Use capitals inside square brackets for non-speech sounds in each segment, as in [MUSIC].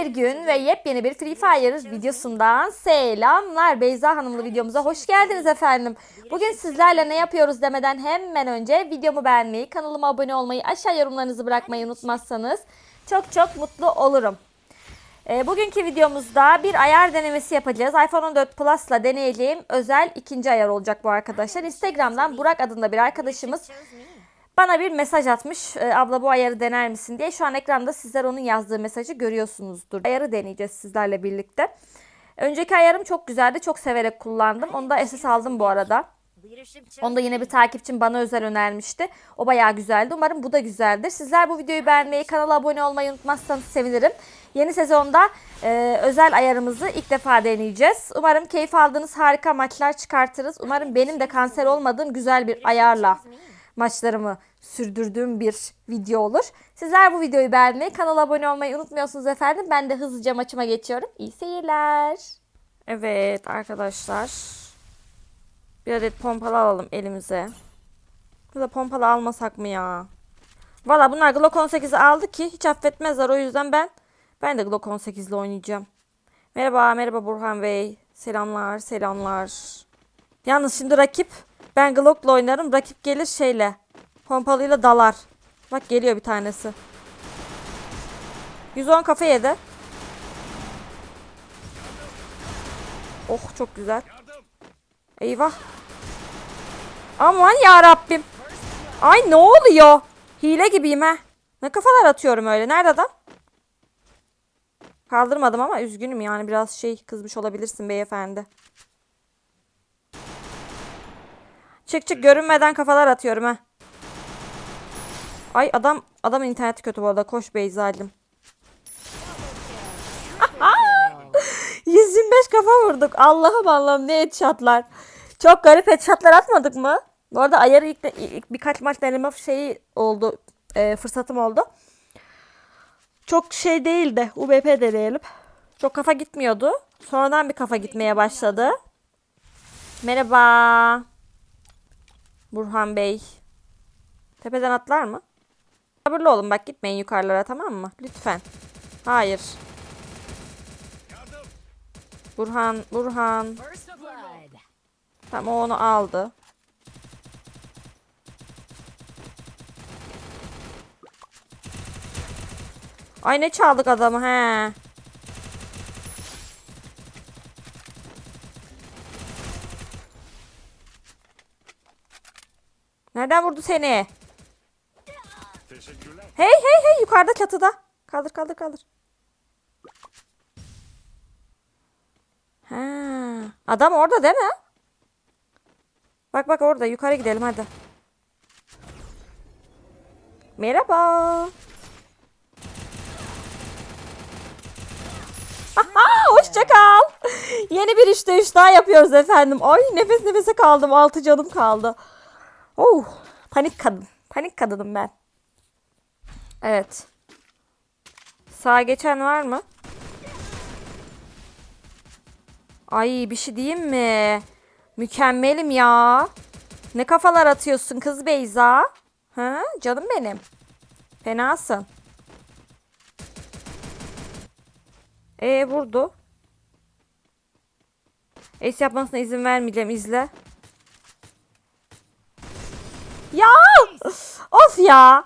bir gün ve yepyeni bir Free Fire videosundan selamlar. Beyza Hanımlı videomuza hoş geldiniz efendim. Bugün sizlerle ne yapıyoruz demeden hemen önce videomu beğenmeyi, kanalıma abone olmayı, aşağı yorumlarınızı bırakmayı unutmazsanız çok çok mutlu olurum. E, bugünkü videomuzda bir ayar denemesi yapacağız. iPhone 14 Plus'la deneyeceğim özel ikinci ayar olacak bu arkadaşlar. Instagram'dan Burak adında bir arkadaşımız bana bir mesaj atmış. E, abla bu ayarı dener misin diye. Şu an ekranda sizler onun yazdığı mesajı görüyorsunuzdur. Ayarı deneyeceğiz sizlerle birlikte. Önceki ayarım çok güzeldi. Çok severek kullandım. Onu da SS aldım bu arada. Onu da yine bir takipçim bana özel önermişti. O bayağı güzeldi. Umarım bu da güzeldir. Sizler bu videoyu beğenmeyi, kanala abone olmayı unutmazsanız sevinirim. Yeni sezonda e, özel ayarımızı ilk defa deneyeceğiz. Umarım keyif aldığınız harika maçlar çıkartırız. Umarım benim de kanser olmadığım güzel bir ayarla maçlarımı sürdürdüğüm bir video olur. Sizler bu videoyu beğenmeyi, kanala abone olmayı unutmuyorsunuz efendim. Ben de hızlıca maçıma geçiyorum. İyi seyirler. Evet arkadaşlar. Bir adet pompalı alalım elimize. Ya da pompalı almasak mı ya? Valla bunlar Glock 18'i aldı ki hiç affetmezler. O yüzden ben ben de Glock 18 ile oynayacağım. Merhaba, merhaba Burhan Bey. Selamlar, selamlar. Yalnız şimdi rakip ben Glock'la oynarım. Rakip gelir şeyle. Pompalıyla dalar. Bak geliyor bir tanesi. 110 kafa yedi. Oh çok güzel. Eyvah. Aman ya Rabbim. Ay ne oluyor? Hile gibiyim ha. Ne kafalar atıyorum öyle. Nerede adam? Kaldırmadım ama üzgünüm yani biraz şey kızmış olabilirsin beyefendi. Çık çık görünmeden kafalar atıyorum ha. Ay adam adamın interneti kötü bu arada. Koş Beyza'cığım. 125 [LAUGHS] kafa vurduk. Allah'ım Allah'ım ne headshotlar. Çok garip headshotlar atmadık mı? Bu arada ayarı ilk, ilk birkaç maç deneme şeyi oldu. e, fırsatım oldu. Çok şey değildi. UBP deneyelim. Çok kafa gitmiyordu. Sonradan bir kafa gitmeye başladı. Merhaba. Burhan Bey. Tepeden atlar mı? Sabırlı olun bak gitmeyin yukarılara tamam mı? Lütfen. Hayır. Burhan, Burhan. Tamam onu aldı. Ay ne çaldık adamı he. Nereden vurdu seni? Hey hey hey yukarıda çatıda. Kaldır kaldır kaldır. Ha, adam orada değil mi? Bak bak orada yukarı gidelim hadi. Merhaba. Aha, hoşça kal. Yeni bir işte üç daha yapıyoruz efendim. Ay nefes nefese kaldım. Altı canım kaldı. Oh, panik kadın. Panik kadınım ben. Evet. Sağa geçen var mı? Ay bir şey diyeyim mi? Mükemmelim ya. Ne kafalar atıyorsun kız Beyza? Ha, canım benim. Fenasın. E vurdu. Es yapmasına izin vermeyeceğim izle. Ya! Of ya!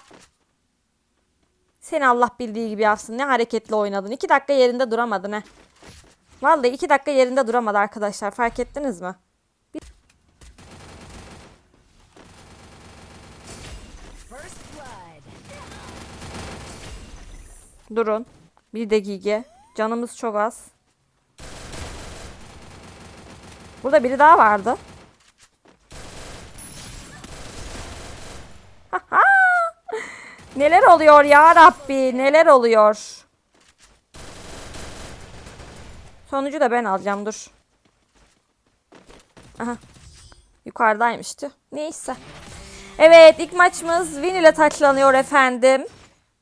Seni Allah bildiği gibi yapsın. Ne hareketli oynadın. İki dakika yerinde duramadın he. Vallahi iki dakika yerinde duramadı arkadaşlar. Fark ettiniz mi? Durun. Bir dakika. Canımız çok az. Burada biri daha vardı. [LAUGHS] Neler oluyor ya Rabbi? Neler oluyor? Sonucu da ben alacağım dur. Aha. Yukarıdaymıştı. Neyse. Evet ilk maçımız win ile taçlanıyor efendim.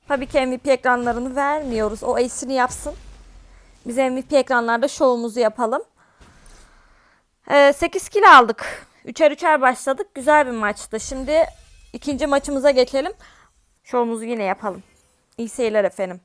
Tabii ki MVP ekranlarını vermiyoruz. O ace'ini yapsın. Biz MVP ekranlarda şovumuzu yapalım. Ee, 8 kill aldık. Üçer üçer başladık. Güzel bir maçtı. Şimdi ikinci maçımıza geçelim. Şovumuzu yine yapalım. İyi seyirler efendim.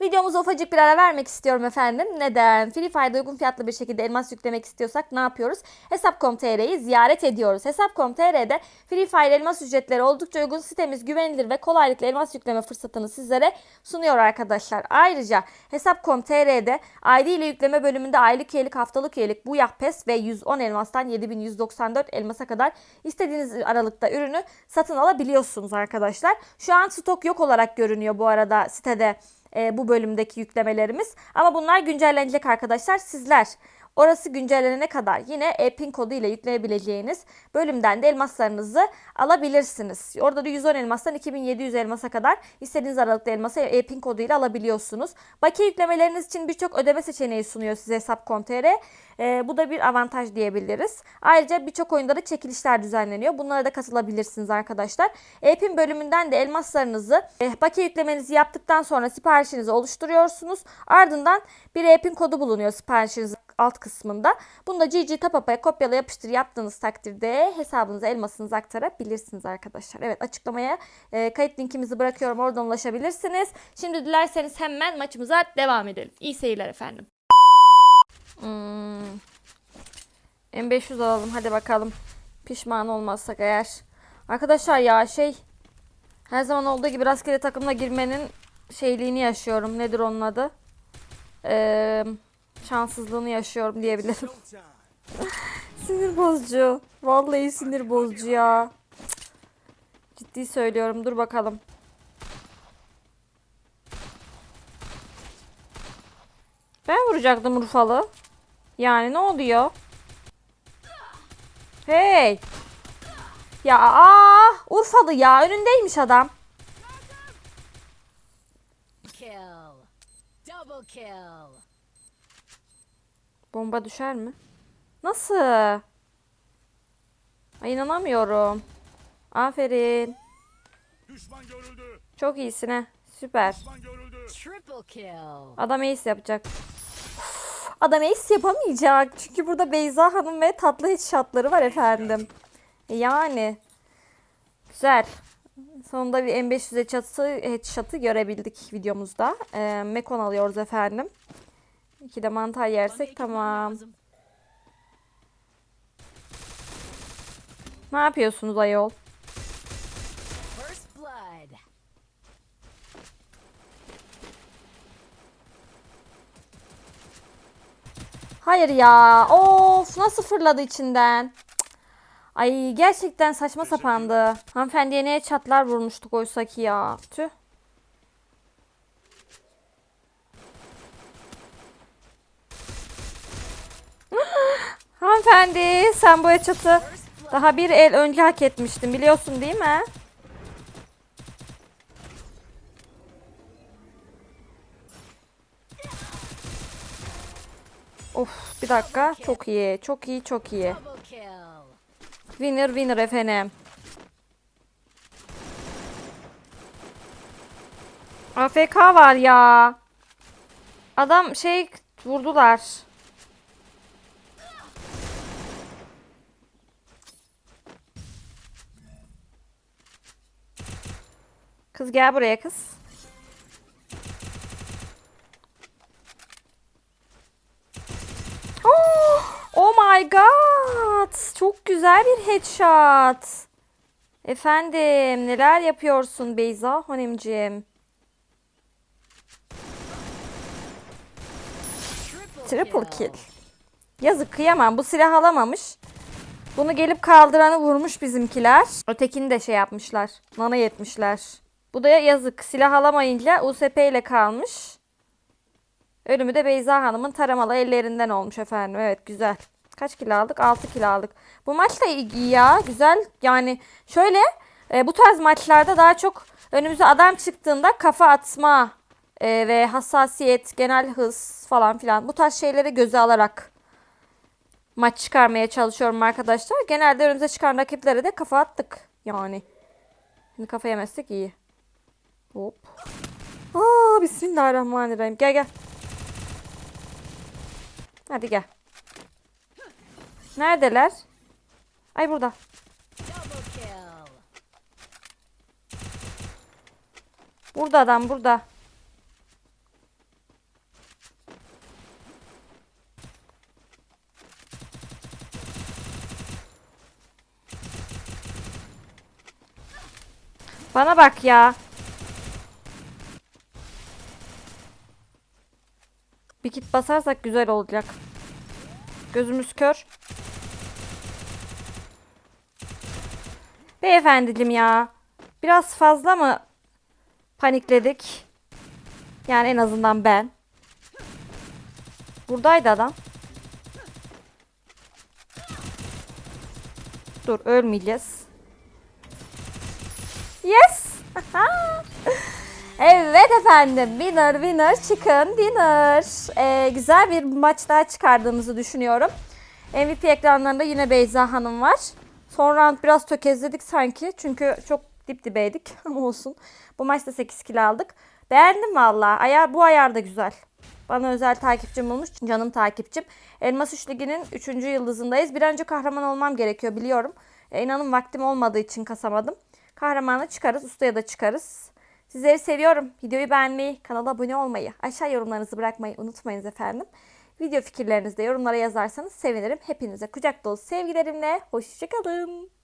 Video videomuza ufacık bir ara vermek istiyorum efendim. Neden? Free Fire'da uygun fiyatlı bir şekilde elmas yüklemek istiyorsak ne yapıyoruz? Hesap.com.tr'yi ziyaret ediyoruz. Hesap.com.tr'de Free Fire elmas ücretleri oldukça uygun sitemiz güvenilir ve kolaylıkla elmas yükleme fırsatını sizlere sunuyor arkadaşlar. Ayrıca Hesap.com.tr'de ID ile yükleme bölümünde aylık üyelik, haftalık üyelik, bu pes ve 110 elmastan 7194 elmasa kadar istediğiniz aralıkta ürünü satın alabiliyorsunuz arkadaşlar. Şu an stok yok olarak görünüyor bu arada sitede e, bu bölümdeki yüklemelerimiz. Ama bunlar güncellenecek arkadaşlar. Sizler orası güncellenene kadar yine e-pin kodu ile yükleyebileceğiniz bölümden de elmaslarınızı alabilirsiniz. Orada da 110 elmastan 2700 elmasa kadar istediğiniz aralıkta elması e-pin kodu ile alabiliyorsunuz. Bakiye yüklemeleriniz için birçok ödeme seçeneği sunuyor size hesap.com.tr. E, bu da bir avantaj diyebiliriz. Ayrıca birçok oyunda da çekilişler düzenleniyor. Bunlara da katılabilirsiniz arkadaşlar. E-pin bölümünden de elmaslarınızı e, bakiye yüklemenizi yaptıktan sonra siparişinizi oluşturuyorsunuz. Ardından bir e-pin kodu bulunuyor siparişinizin alt kısmında. Bunu da GG Tapapa'ya kopyala yapıştır yaptığınız takdirde hesabınıza elmasınızı aktarabilirsiniz arkadaşlar. Evet açıklamaya e, kayıt linkimizi bırakıyorum. Oradan ulaşabilirsiniz. Şimdi dilerseniz hemen maçımıza devam edelim. İyi seyirler efendim. Hmm. M500 alalım hadi bakalım. Pişman olmazsak eğer. Arkadaşlar ya şey her zaman olduğu gibi rastgele takımla girmenin şeyliğini yaşıyorum. Nedir onun adı? Eee şanssızlığını yaşıyorum diyebilirim. [LAUGHS] sinir bozucu. Vallahi sinir bozucu ya. Ciddi söylüyorum. Dur bakalım. Ben vuracaktım Urfalı. Yani ne oluyor? Hey! Ya aa, Urfalı ya önündeymiş adam. Kill. Double kill. Bomba düşer mi? Nasıl? Ay inanamıyorum. Aferin. Düşman görüldü. Çok iyisin he. Süper. Adam ace yapacak. Uf, Adam ace yapamayacak. Çünkü burada Beyza Hanım ve tatlı headshotları var efendim. E Yani. Güzel. Sonunda bir M500 headshot'ı, headshot'ı görebildik videomuzda. Ee, Mekon alıyoruz efendim. İki de mantar yersek tamam. Ne yapıyorsunuz ayol? Hayır ya. Of nasıl fırladı içinden. Cık. Ay gerçekten saçma sapandı. Hanımefendiye neye çatlar vurmuştuk oysa ki ya. Tüh. Hanımefendi sen bu çatı daha bir el önce hak etmiştin biliyorsun değil mi? Of bir dakika çok iyi çok iyi çok iyi. Winner winner efendim. AFK var ya. Adam şey vurdular. Kız gel buraya kız. Oh, oh my god. Çok güzel bir headshot. Efendim neler yapıyorsun Beyza hanımcığım? Triple, kill. Yazık kıyamam. Bu silah alamamış. Bunu gelip kaldıranı vurmuş bizimkiler. Ötekini de şey yapmışlar. Nana yetmişler. Bu da yazık. Silah alamayınca USP ile kalmış. Ölümü de Beyza Hanım'ın taramalı ellerinden olmuş efendim. Evet güzel. Kaç kilo aldık? 6 kilo aldık. Bu maç da iyi ya. Güzel. Yani şöyle e, bu tarz maçlarda daha çok önümüze adam çıktığında kafa atma e, ve hassasiyet, genel hız falan filan bu tarz şeyleri göze alarak maç çıkarmaya çalışıyorum arkadaşlar. Genelde önümüze çıkan rakiplere de kafa attık. Yani. Şimdi kafa yemezsek iyi. Hop. Aa, bismillahirrahmanirrahim. Gel gel. Hadi gel. Neredeler? Ay burada. Burada adam burada. Bana bak ya. Bir kit basarsak güzel olacak. Gözümüz kör. Beyefendicim ya. Biraz fazla mı panikledik? Yani en azından ben. Buradaydı adam. Dur ölmeyeceğiz. Yes. Efendim. Winner winner chicken dinner. Ee, güzel bir maç daha çıkardığımızı düşünüyorum. MVP ekranlarında yine Beyza Hanım var. Son round biraz tökezledik sanki. Çünkü çok dip dibeydik. [LAUGHS] Olsun. Bu maçta 8 kill aldık. Beğendim valla. Ayar, bu ayar da güzel. Bana özel takipçim olmuş. Canım takipçim. Elmas 3 Ligi'nin 3. yıldızındayız. Bir önce kahraman olmam gerekiyor biliyorum. E, inanın vaktim olmadığı için kasamadım. Kahramana çıkarız. Ustaya da çıkarız. Sizleri seviyorum. Videoyu beğenmeyi, kanala abone olmayı, aşağı yorumlarınızı bırakmayı unutmayınız efendim. Video fikirlerinizi de yorumlara yazarsanız sevinirim. Hepinize kucak dolu sevgilerimle. Hoşçakalın.